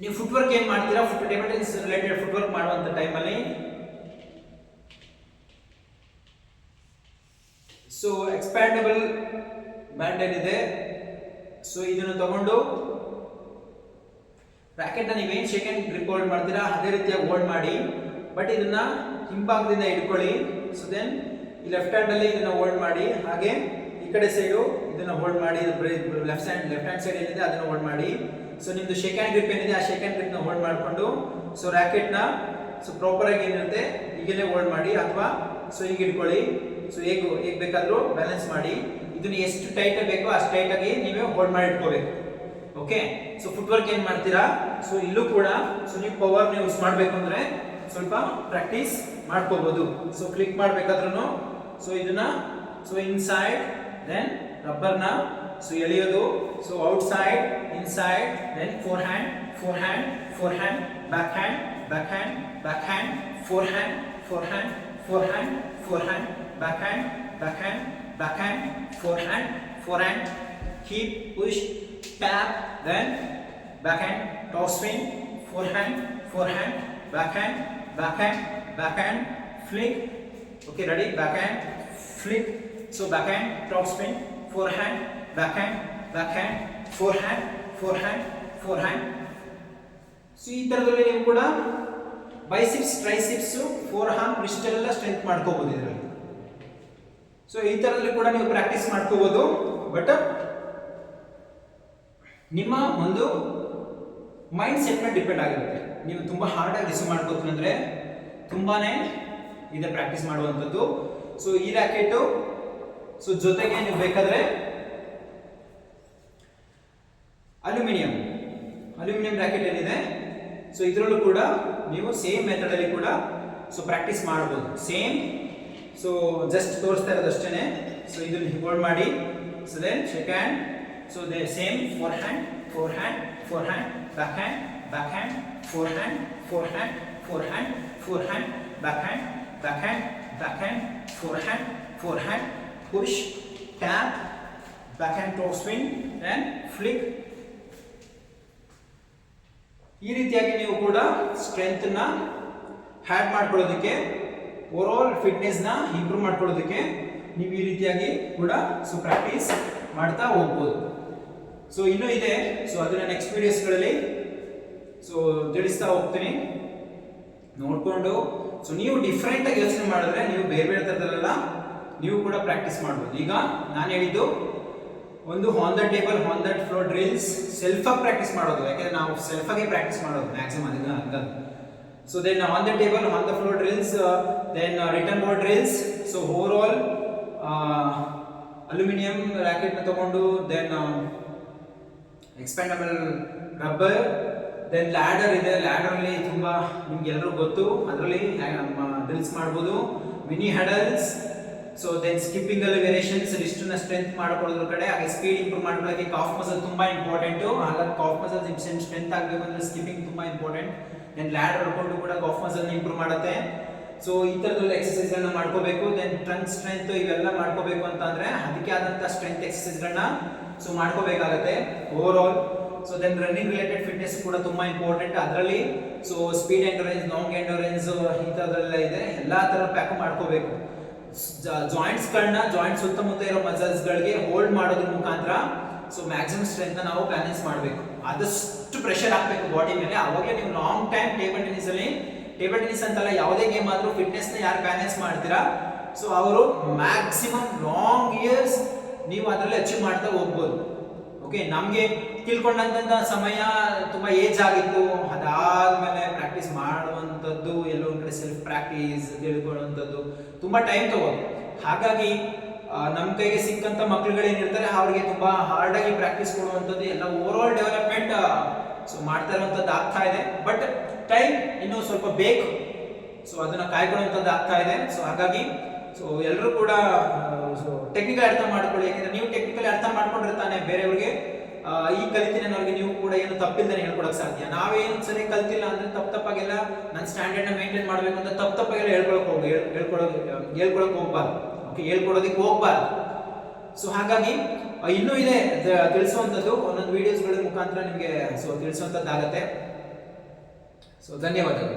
ನೀವು foot work ಏನ್ ಮಾಡ್ತೀರಾ? Foot tennis related foot work ಮಾಡುವಂತ ಟೈಮಲ್ಲಿ ಸೊ ಎಕ್ಸ್ಪ್ಯಾಂಡಬಲ್ ಬ್ಯಾಂಡ್ ಏನಿದೆ? ಸೊ ಇದನ್ನು ತಗೊಂಡು ರಾಕೆಟ್ ನೀವೇನು ಶೇಕ್ ಅಂಡ್ ಗ್ರಿಪ್ ಹೋಲ್ಡ್ ಮಾಡ್ತೀರಾ? ಅದೇ ರೀತಿಯಾಗಿ ಹೋಲ್ಡ್ ಮಾಡಿ. ಬಟ್ ಇದನ್ನ ಹಿಂಭಾಗದಿಂದ ಇಟ್ಕೊಳ್ಳಿ ಸೊ ದೆನ್ ಈ ಲೆಫ್ಟ್ ಹ್ಯಾಂಡ್ ಅಲ್ಲಿ ಇದನ್ನ ಹೋಲ್ಡ್ ಮಾಡಿ. ಹಾಗೆ ಈ ಕಡೆ ಸೈಡು ಇದನ್ನ ಹೋಲ್ಡ್ ಮಾಡಿ. Left hand left hand side ಏನಿದೆ ಅದನ್ನ ಹೋಲ್ಡ್ ಮಾಡಿ. ಸೊ ನಿಮ್ದು ಶೇಕ್ ಹ್ಯಾಂಡ್ ಗ್ರಿಪ್ ಏನಿದೆ, ಆ ಶೇಕ್ ಹ್ಯಾಂಡ್ ಗ್ರಿಪ್ನ ಹೋಲ್ಡ್ ಮಾಡಿಕೊಂಡು ಸೊ ರಾಕೆಟ್ನ ಸೊ ಪ್ರಾಪರ್ ಆಗಿ ಏನಿರುತ್ತೆ, ಈಗಲೇ ಹೋಲ್ಡ್ ಮಾಡಿ, ಅಥವಾ ಸೊ ಹೀಗೆ ಇಟ್ಕೊಳ್ಳಿ ಸೊ ಹೇಗೆ ಹೇಗೆ ಬೇಕಾದರೂ ಬ್ಯಾಲೆನ್ಸ್ ಮಾಡಿ. ಇದನ್ನ ಎಷ್ಟು ಟೈಟ್ ಬೇಕೋ ಅಷ್ಟು ಟೈಟಾಗಿ ನೀವೇ ಹೋಲ್ಡ್ ಮಾಡಿ ಇಟ್ಕೋಬೇಕು. ಓಕೆ ಸೊ ಫುಟ್ ವರ್ಕ್ ಏನ್ ಮಾಡ್ತೀರಾ? ಸೊ ಇಲ್ಲೂ ಕೂಡ ಸೊ ನೀವು ಪವರ್ ಯೂಸ್ ಮಾಡಬೇಕು ಅಂದ್ರೆ, ಸ್ವಲ್ಪ ಪ್ರಾಕ್ಟೀಸ್ ಮಾಡ್ಕೋಬಹುದು ಸೊ ಕ್ಲಿಕ್ ಮಾಡಬೇಕಾದ್ರೂ ಸೊ ಇದನ್ನ ಸೊ ಇನ್ಸೈಡ್ ದೆನ್ ರಬ್ಬರ್ನ so ಎಳೆಯೋದು so outside inside then forehand forehand forehand backhand backhand backhand forehand forehand forehand forehand backhand backhand backhand forehand forehand keep push tap then backhand top swing forehand forehand backhand backhand backhand flick okay ready backhand flick so backhand top spin forehand backhand backhand forehand forehand forehand so ಈ ಥರದಲ್ಲಿ ನೀವು ಕೂಡ biceps triceps forearm wrist ಎಲ್ಲ strength ಮಾಡ್ಕೋಬಹುದು ಇದರಲ್ಲಿ. So ಈ ಥರದಲ್ಲಿ ಕೂಡ ನೀವು ಪ್ರಾಕ್ಟೀಸ್ ಮಾಡ್ಕೋಬೋದು. ಬಟ್ ನಿಮ್ಮ ಒಂದು ಮೈಂಡ್ ಸೆಟ್ ಮೇಲೆ ಡಿಪೆಂಡ್ ಆಗಿರುತ್ತೆ. ನೀವು ತುಂಬ ಹಾರ್ಡ್ ಆಗಿ ರಿಸೀವ್ ಮಾಡ್ಕೋತೀನಿ ಅಂದ್ರೆ ತುಂಬಾನೇ ಇದೆ ಪ್ರಾಕ್ಟೀಸ್ ಮಾಡುವಂಥದ್ದು. ಸೊ ಈ ರ್ಯಾಕೆಟು ಸೊ ಜೊತೆಗೆ ನೀವು ಬೇಕಾದ್ರೆ ಅಲ್ಯೂಮಿನಿಯಂ. ಅಲ್ಯೂಮಿನಿಯಂ ರ್ಯಾಕೆಟ್ ಏನಿದೆ? ಸೊ ಇದರಲ್ಲೂ ಕೂಡ ನೀವು ಸೇಮ್ ಮೆಥಡ್ ಅಲ್ಲಿ ಕೂಡ ಸೊ ಪ್ರಾಕ್ಟೀಸ್ ಮಾಡ್ಬೋದು. ಸೇಮ್ ಸೊ ಜಸ್ಟ್ ತೋರಿಸ್ತಾ ಇರೋದು ಅಷ್ಟೇ ಸೊ ಇದನ್ನ ಹೋಲ್ಡ್ ಮಾಡಿ. So then second so the same forehand forehand forehand backhand backhand forehand forehand forehand forehand backhand backhand backhand forehand forehand push tap backhand toe swing and flick ಈ ರೀತಿಯಾಗಿ ನೀವು ಕೂಡ ಸ್ಟ್ರೆಂತ್ನ ಹ್ಯಾಡ್ ಮಾಡ್ಕೊಳ್ಳೋದಕ್ಕೆ ಓವರ್ ಫಿಟ್ನೆಸ್ನ ಇಂಪ್ರೂವ್ ಮಾಡ್ಕೊಳ್ಳೋದಕ್ಕೆ ನೀವು ಈ ರೀತಿಯಾಗಿ ಕೂಡ ಸೊ ಪ್ರಾಕ್ಟೀಸ್ ಮಾಡ್ತಾ ಹೋಗ್ಬೋದು. ಸೊ ಇನ್ನೂ ಇದೆ. ಸೊ ಅದನ್ನ ನೆಕ್ಸ್ಟ್ ವಿಡಿಯೋಸ್ಗಳಲ್ಲಿ ಸೊ ತಿಳಿಸ್ತಾ ಹೋಗ್ತೀನಿ. ನೋಡ್ಕೊಂಡು. ಸೊ ನೀವು ಡಿಫ್ರೆಂಟಾಗಿ ಯೋಚನೆ ಮಾಡಿದ್ರೆ ನೀವು ಬೇರೆ ಬೇರೆ ಥರದಲ್ಲೆಲ್ಲ ನೀವು ಕೂಡ ಪ್ರಾಕ್ಟೀಸ್ ಮಾಡ್ಬೋದು. ಈಗ ನಾನು ಹೇಳಿದ್ದು ಒಂದು on the table on that flow drills self ಆಗಿ ಪ್ರಾಕ್ಟೀಸ್ ಮಾಡೋದು. ಯಾಕಂದ್ರೆ ನಾವು ಸೆಲ್ಫ್ ಆಗಿ ಪ್ರಾಕ್ಟೀಸ್ ಮಾಡೋದು ಮ್ಯಾಕ್ಸಿಮಮ್ ಅದನ್ನ ಹಂಗದು so then on the table on the flow drills then return board drills so overall aluminium ರ್ಯಾಕೆಟ್ನ ತಗೊಂಡು then expandable rubber then ladder ಇದೆ. Ladder ಅಲ್ಲಿ ತುಂಬಾ ನಿಮ್ಗೆ ಎಲ್ಲರೂ ಗೊತ್ತು. ಅದರಲ್ಲಿ ಡ್ರಿಲ್ಸ್ ಮಾಡ್ಬೋದು. Mini hurdles so then skipping ಅಲ್ಲಿ ವೇರಿಯೇಷನ್ಸ್ನ ಸ್ಟ್ರೆಂತ್ ಮಾಡ್ಕೊಳ್ಳೋದ್ರ ಕಡೆ, ಹಾಗೆ ಸ್ಪೀಡ್ ಇಂಪ್ರೂವ್ ಮಾಡ್ಕೊಳ್ಳೋಕೆ ಕಾಫ್ ಮಸಲ್ ತುಂಬಾ ಇಂಪಾರ್ಟೆಂಟ್ ಹಾಗಾಗಿ ಕಾಫ್ ಮಸಲ್ ಸ್ಟ್ರೆಂತ್ ಆಗಬೇಕು ಅಂದ್ರೆ ಸ್ಕಿಪ್ಪಿಂಗ್ ತುಂಬಾ ಇಂಪಾರ್ಟೆಂಟ್ ದೆನ್ ಲ್ಯಾಡರ್ ಹೊಡ್ಕೊಂಡು ಕೂಡ ಕಾಫ್ ಮಸಲ್ ಇಂಪ್ರೂವ್ ಮಾಡುತ್ತೆ. ಸೊ ಈ ತರದಲ್ಲಿ ಎಕ್ಸಸೈಸ್ ಗಳನ್ನ ಮಾಡ್ಕೋಬೇಕು. ದೆನ್ ಟ್ರಂಕ್ ಸ್ಟ್ರೆಂತ್ ಇವೆಲ್ಲ ಮಾಡ್ಕೋಬೇಕು ಅಂತ ಅಂದ್ರೆ ಅದಕ್ಕೆ ಆದಂತ ಸ್ಟ್ರೆಂತ್ ಎಕ್ಸಸೈಸ್ ಗಳನ್ನ ಸೊ ಮಾಡ್ಕೋಬೇಕಾಗುತ್ತೆ overall so then running related fitness ಕೂಡ ತುಂಬಾ ಇಂಪಾರ್ಟೆಂಟ್ ಅದರಲ್ಲಿ so speed endurance long endurance ಈ ತರದೆಲ್ಲ ಇದೆ. ಎಲ್ಲ ತರ ಪ್ಯಾಕ್ ಮಾಡ್ಕೋಬೇಕು. ಜಾಯಿಂಟ್ಸ್ ಗಳನ್ನ ಜಾಯಿಂಟ್ ಸುತ್ತಮುತ್ತ ಇರೋ ಮಸಲ್ಸ್ ಗಳಿಗೆ ಹೋಲ್ಡ್ ಮಾಡೋದ್ರ ಮುಖಾಂತರ ಸೊ ಮ್ಯಾಕ್ಸಿಮಮ್ ಸ್ಟ್ರೆಂತ್ ನಾವು ಬ್ಯಾಲೆನ್ಸ್ ಮಾಡಬೇಕು. ಆದಷ್ಟು ಪ್ರೆಷರ್ ಹಾಕಬೇಕು ಬಾಡಿ ಮೇಲೆ. ಅವಾಗಲೇ ನೀವು ಲಾಂಗ್ ಟೈಮ್ ಟೇಬಲ್ ಟೆನಿಸ್ ಅಲ್ಲಿ ಟೇಬಲ್ ಟೆನಿಸ್ ಅಂತಲ್ಲ ಯಾವುದೇ ಗೇಮ್ ಆದ್ರೂ ಫಿಟ್ನೆಸ್ನ ಯಾರು ಬ್ಯಾಲೆನ್ಸ್ ಮಾಡ್ತೀರಾ? ಸೊ ಅವರು ಮ್ಯಾಕ್ಸಿಮಮ್ ಲಾಂಗ್ ಇಯರ್ಸ್ ನೀವು ಅದರಲ್ಲಿ ಅಚೀವ್ ಮಾಡ್ತಾ ಹೋಗ್ಬೋದು. ಓಕೆ ನಮಗೆ ತಿಳ್ಕೊಂಡಂತ ಸಮಯ ತುಂಬಾ ಏಜ್ ಆಗಿತ್ತು. ಅದಾದ್ಮೇಲೆ ಪ್ರಾಕ್ಟೀಸ್ ಮಾಡುವಂಥದ್ದು, ಎಲ್ಲೋ ಒಂದು ಕಡೆ ಸೆಲ್ಫ್ ಪ್ರಾಕ್ಟೀಸ್ ತಿಳ್ಕೊಳ್ಳುವಂಥದ್ದು ತುಂಬಾ ಟೈಮ್ ತಗೋದು. ಹಾಗಾಗಿ ನಮ್ಮ ಕೈಗೆ ಸಿಕ್ಕಂತ ಮಕ್ಳುಗಳೇನಿರ್ತಾರೆ ಅವ್ರಿಗೆ ತುಂಬಾ ಹಾರ್ಡ್ ಆಗಿ ಪ್ರಾಕ್ಟೀಸ್ ಕೊಡುವಂಥದ್ದು, ಎಲ್ಲ ಓವರ್ ಆಲ್ ಡೆವಲಪ್ಮೆಂಟ್ ಸೊ ಮಾಡ್ತಾ ಇರುವಂಥದ್ದು ಆಗ್ತಾ ಇದೆ. ಬಟ್ ಟೈಮ್ ಇನ್ನೂ ಸ್ವಲ್ಪ ಬೇಕು. ಸೊ ಅದನ್ನ ಕಾಯ್ಕೊಳ್ಳುವಂಥದ್ದು ಆಗ್ತಾ ಇದೆ. ಸೊ ಹಾಗಾಗಿ ಸೊ ಎಲ್ಲರೂ ಕೂಡ ಟೆಕ್ನಿಕಲ್ ಅರ್ಥ ಮಾಡ್ಕೊಳ್ಳಿ. ಯಾಕಂದ್ರೆ ನೀವು ಟೆಕ್ನಿಕಲ್ ಅರ್ಥ ಮಾಡ್ಕೊಂಡಿರ್ತಾನೆ ಬೇರೆಯವ್ರಿಗೆ. ಈ ಕಲಿತೀನಿ ಅವ್ರಿಗೆ ನೀವು ಕೂಡ ಏನು ತಪ್ಪಿಲ್ದೇ ಹೇಳ್ಕೊಡಕ್ ಸಾಧ್ಯ. ನಾವೇನು ಸರಿ ಕಲ್ತಿಲ್ಲ ಅಂದ್ರೆ ತಪ್ಪು ತಪ್ಪಾಗೆಲ್ಲ ನನ್ನ ನ ಮೇಂಟೈನ್ ಮಾಡ್ಬೇಕು ಅಂತ ತಪ್ಪು ತಪ್ಪಾಗೆಲ್ಲ ಹೇಳ್ಕೊಳಕ್ ಹೋಗಿ ಹೇಳ್ಕೊಳಕ್ ಹೇಳ್ಕೊಳಕ್ ಹೋಗ್ಬಾರ್ದು. ಓಕೆ ಹೇಳ್ಕೊಡೋದಕ್ಕೆ ಹೋಗ್ಬಾರ್ದು. ಸೊ ಹಾಗಾಗಿ ಇನ್ನೂ ಇದೆ ತಿಳಿಸುವಂಥದ್ದು. ಒಂದೊಂದು ವಿಡಿಯೋಸ್ಗಳ ಮುಖಾಂತರ ನಿಮಗೆ ಸೊ ತಿಳಿಸುವಂಥದ್ದಾಗತ್ತೆ. ಸೊ ಧನ್ಯವಾದಗಳು.